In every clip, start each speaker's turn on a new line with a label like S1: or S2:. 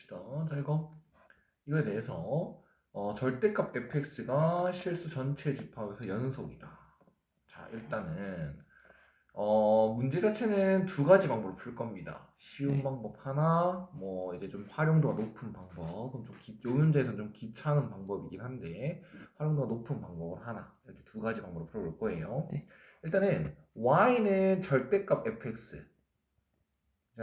S1: 봅시다. 자, 이거 이거에 대해서 어, 절대값 fx가 실수 전체 집합에서 연속이다. 자, 일단은 어, 문제 자체는 두 가지 방법으로 풀 겁니다. 쉬운
S2: 네.
S1: 방법 하나, 뭐 이제 좀 활용도가 높은 방법, 그럼 좀 기, 요 문제에서는 좀 귀찮은 방법이긴 한데 활용도가 높은 방법을 하나 이렇게 두 가지 방법으로 풀어볼 거예요.
S2: 네.
S1: 일단은 y는 절대값 fx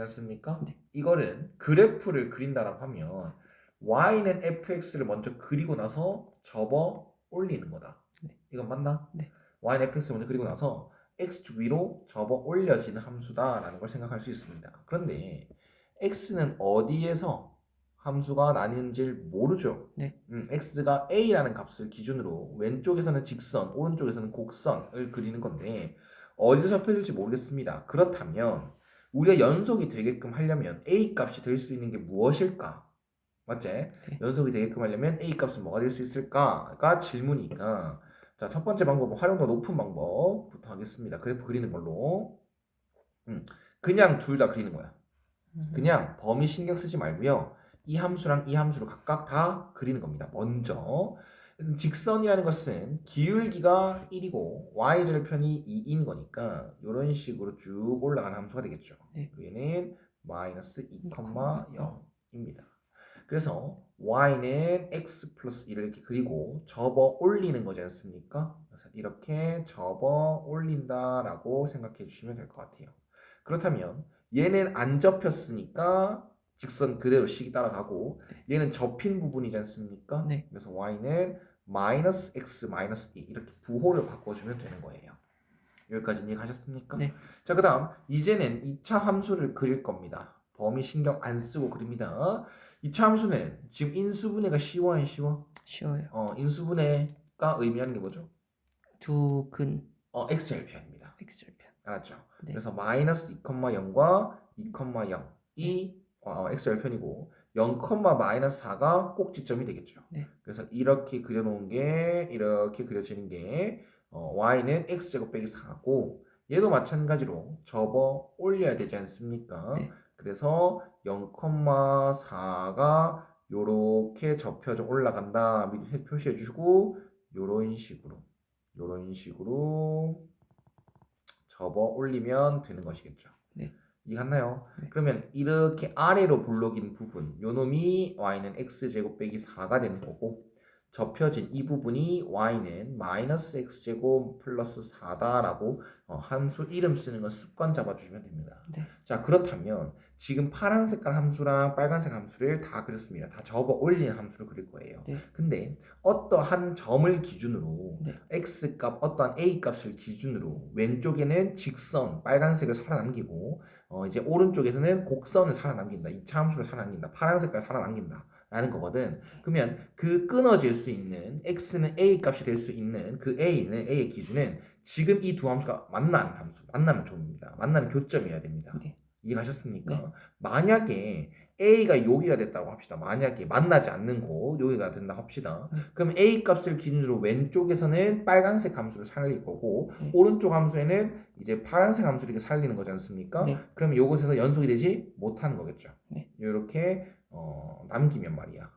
S1: 않습니까?
S2: 네.
S1: 이거는 그래프를 그린다라고 하면 y는 fx를 먼저 그리고 나서 접어 올리는 거다.
S2: 네.
S1: 이건 맞나?
S2: 네.
S1: y는 fx를 먼저 그리고 나서 x축 위로 접어 올려지는 함수다라는 걸 생각할 수 있습니다. 그런데 x는 어디에서 함수가 나뉘는지를 모르죠.
S2: 네.
S1: 음, x가 a라는 값을 기준으로 왼쪽에서는 직선, 오른쪽에서는 곡선을 그리는 건데 어디서 접혀질지 모르겠습니다. 그렇다면 우리가 연속이 되게끔 하려면 a 값이 될 수 있는 게 무엇일까? 맞지? 연속이 되게끔 하려면 a 값은 뭐가 될 수 있을까가 질문이니까 자, 첫 번째 방법은 활용도 높은 방법부터 하겠습니다. 그래프 그리는 걸로. 음, 그냥 둘 다 그리는 거야.
S2: 음,
S1: 그냥 범위 신경 쓰지 말고요. 이 함수랑 이 함수를 각각 다 그리는 겁니다. 먼저 직선이라는 것은 기울기가 1이고 y절편이 2인 거니까 이런 식으로 쭉 올라가는 함수가 되겠죠.
S2: 네.
S1: 얘는 마이너스
S2: 2,0입니다.
S1: 2,0입니다. 그래서 y는 x 플러스 1을 이렇게 그리고 접어 올리는 거지 않습니까? 그래서 이렇게 접어 올린다라고 생각해 주시면 될 것 같아요. 그렇다면 얘는 안 접혔으니까 직선 그대로 식이 따라가고 얘는 접힌 부분이지 않습니까?
S2: 네.
S1: 그래서 y는 마이너스 x 마이너스 2 이렇게 부호를 바꿔주면 되는 거예요. 여기까지 이해가셨습니까?
S2: 네.
S1: 자, 그 다음 이제는 2차 함수를 그릴 겁니다. 범위 신경 안 쓰고 그립니다. 2차 함수는 지금 인수분해가 쉬워 안 쉬워?
S2: 쉬워요.
S1: 어, 인수분해가 의미하는 게 뭐죠?
S2: 두 근
S1: 어, x절편입니다.
S2: x절편.
S1: 알았죠?
S2: 네.
S1: 그래서 마이너스 2,0과 2,0 이 어, x절편이고 0, 마이너스 4가 꼭지점이 되겠죠.
S2: 네.
S1: 그래서 이렇게 그려놓은 게 이렇게 그려지는 게 어, y는 x제곱 빼기 4고 얘도 마찬가지로 접어 올려야 되지 않습니까?
S2: 네.
S1: 그래서 0,4가 요렇게 접혀져 올라간다 미리 표시해 주시고 요런 식으로 요런 식으로 접어 올리면 되는 것이겠죠.
S2: 네.
S1: 이해갔나요?
S2: 네.
S1: 그러면 이렇게 아래로 블록인 부분 요 놈이 y는 x제곱 빼기 4가 되는 거고 접혀진 이 부분이 y는 마이너스 x제곱 플러스 4다라고 어, 함수 이름 쓰는 건 습관 잡아주시면 됩니다.
S2: 네.
S1: 자 그렇다면 지금 파란 색깔 함수랑 빨간색 함수를 다 그렸습니다. 다 접어 올린 함수를 그릴 거예요.
S2: 네.
S1: 근데 어떠한 점을 기준으로
S2: 네.
S1: x 값 어떠한 a 값을 기준으로 왼쪽에는 직선 빨간색을 살아남기고 어, 이제 오른쪽에서는 곡선을 살아남긴다. 이 함수를 살아남긴다. 파란 색깔 살아남긴다. 라는 거거든. 그러면 그 끊어질 수 있는 x는 a 값이 될 수 있는 그 a는 a의 기준은 지금 이 두 함수가 만나는 함수, 만나는 점입니다. 만나는 교점이어야 됩니다.
S2: 네.
S1: 이해가셨습니까?
S2: 네.
S1: 만약에 a가 여기가 됐다고 합시다. 만약에 만나지 않는 곳 여기가 된다 합시다.
S2: 네.
S1: 그럼 a 값을 기준으로 왼쪽에서는 빨간색 함수를 살릴 거고
S2: 네.
S1: 오른쪽 함수에는 이제 파란색 함수를 이렇게 살리는 거지 않습니까?
S2: 네.
S1: 그러면 요것에서 연속이 되지 못하는 거겠죠.
S2: 네.
S1: 이렇게 어, 남기면 말이야.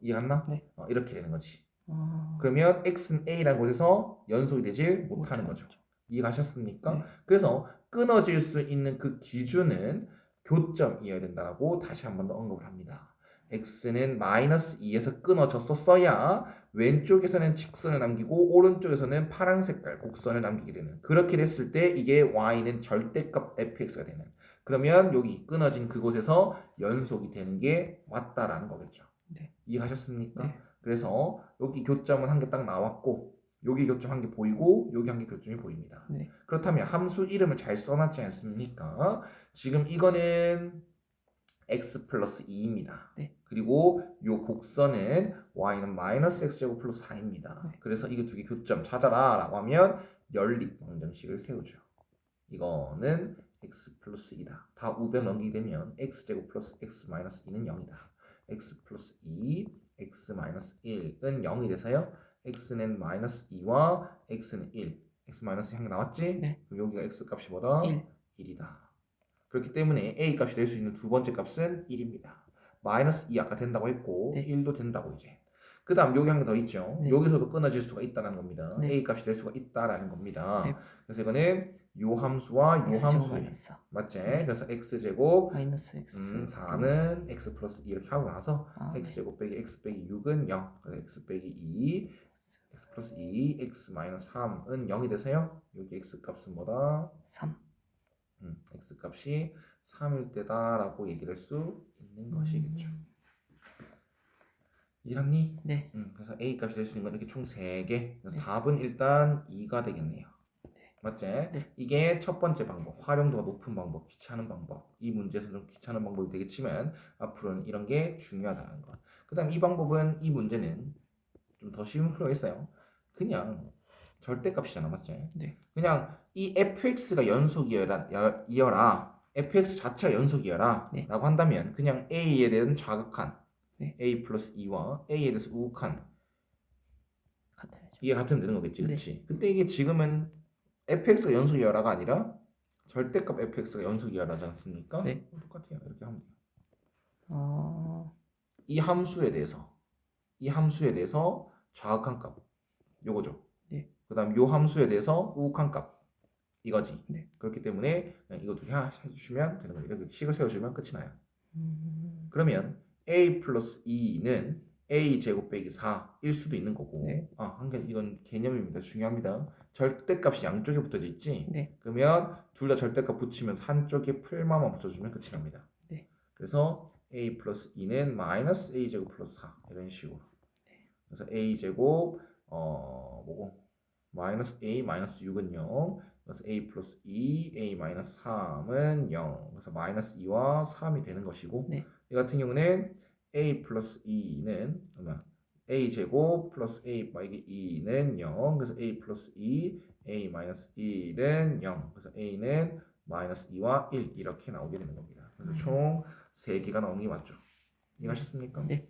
S1: 이해갔나?
S2: 네.
S1: 어, 이렇게 되는 거지.
S2: 아,
S1: 그러면 x는 a라는 곳에서 연속이 되질 못하는 거죠. 이해가셨습니까?
S2: 네.
S1: 그래서 끊어질 수 있는 그 기준은 교점이어야 된다고 다시 한 번 더 언급을 합니다. x는 마이너스 2에서 끊어졌었어야 왼쪽에서는 직선을 남기고 오른쪽에서는 파란 색깔 곡선을 남기게 되는 그렇게 됐을 때 이게 y는 절대값 fx가 되는 그러면 여기 끊어진 그곳에서 연속이 되는 게 맞다라는 거겠죠.
S2: 네.
S1: 이해하셨습니까?
S2: 네.
S1: 그래서 여기 교점은 한 개 딱 나왔고 여기 교점 한 개 보이고 여기 한 개 교점이 보입니다.
S2: 네.
S1: 그렇다면 함수 이름을 잘 써놨지 않습니까? 지금 이거는 x 플러스 2입니다.
S2: 네.
S1: 그리고 요 곡선은 y는 마이너스 x제곱 플러스 4입니다.
S2: 네.
S1: 그래서 이거 두 개 교점 찾아라 라고 하면 연립 방정식을 세우죠. 이거는 x 플러스 2다. 다 우변 넘기게 되면 x제곱 플러스 x 마이너스 2는 0이다. x 플러스 2, x 마이너스 1은 0이 돼서요. x는 마이너스 2와 x는 1. x 마이너스 한개 나왔지?
S2: 네.
S1: 그럼 여기가 x 값이 뭐다?
S2: 1.
S1: 1이다. 그렇기 때문에 a 값이 될 수 있는 두 번째 값은 1입니다. 마이너스 2 아까 된다고 했고
S2: 네.
S1: 1도 된다고 이제. 그 다음 여기 한 개 더 있죠.
S2: 네.
S1: 여기서도 끊어질 수가 있다는 겁니다.
S2: 네.
S1: a 값이 될 수가 있다라는 겁니다.
S2: 네.
S1: 그래서 이거는 요 함수와 요 함수 맞지?
S2: 네.
S1: 그래서 x 제곱
S2: 마이너스 x
S1: 음,
S2: 플러스
S1: 4는 x 플러스 2 이렇게 하고 나서
S2: 아, 네.
S1: x 제곱 빼기 x 빼기 6은 0. 그래서 x 빼기 2 x 플러스 2 x 마이너스 3은 0이 돼서요. 여기 x 값은 뭐다?
S2: 3
S1: 음, x 값이 3일 때다 라고 얘기를 할 수 있는 것이겠죠.
S2: 음,
S1: 이해했니?
S2: 네
S1: 음, 그래서 a 값이 될 수 있는 건 이렇게 총 3개. 그래서
S2: 네.
S1: 답은 일단 2가 되겠네요. 맞지?
S2: 네.
S1: 이게 첫 번째 방법, 활용도가 높은 방법, 귀찮은 방법. 이 문제에서 좀 귀찮은 방법이 되겠지만 앞으로는 이런 게 중요하다는 것. 그다음 이 방법은 이 문제는 좀 더 쉬운 풀이가 있어요. 그냥 절대값이잖아, 맞지?
S2: 네.
S1: 그냥 이 fx가 연속이어라, 여- 이어라, fx 자체가 연속이어라,
S2: 네.
S1: 라고 한다면 그냥 a에 대한 좌극한
S2: 네.
S1: a 플러스 2와 a에 대해서 우극한
S2: 같아야죠
S1: 이게 같으면 되는 거겠지,
S2: 네.
S1: 그렇지? 근데 이게 지금은 fx가 연속이어라가 아니라 절대값 fx가 연속이어라지 않습니까?
S2: 네.
S1: 똑같아요. 이렇게 하면 돼요.
S2: 어,
S1: 이 함수에 대해서 이 함수에 대해서 좌극한 값 요거죠.
S2: 네.
S1: 그다음 요 함수에 대해서 우극한 값 이거지.
S2: 네.
S1: 그렇기 때문에 이거 두 개 해주시면 되는 거예요. 이렇게 식을 세워주면 끝이 나요.
S2: 음,
S1: 그러면 a 플러스 2는 a 제곱 빼기 4일 수도 있는 거고
S2: 네.
S1: 아, 한 개 이건 개념입니다. 중요합니다. 절대값이 양쪽에 붙어져 있지.
S2: 네.
S1: 그러면 둘 다 절대값 붙이면서 한쪽에 풀마만 붙여주면 끝이 납니다.
S2: 네.
S1: 그래서 a 플러스 2는 마이너스 a 제곱 플러스 4 이런 식으로.
S2: 네.
S1: 그래서 a 제곱 어 뭐고 마이너스 a 마이너스 6은 0. 그래서 a 플러스 2 a 마이너스 3은 0. 그래서 마이너스 2와 3이 되는 것이고
S2: 네.
S1: 이 같은 경우는 a 플러스 2는 얼마? a 제곱 플러스 a 빼기 2는 0. 그래서 a 플러스 2, a 마이너스 1은 0. 그래서 a는 마이너스 2와 1 이렇게 나오게 되는 겁니다. 그래서
S2: 음.
S1: 총 3개가 나오는 게 맞죠. 이해하셨습니까?
S2: 네.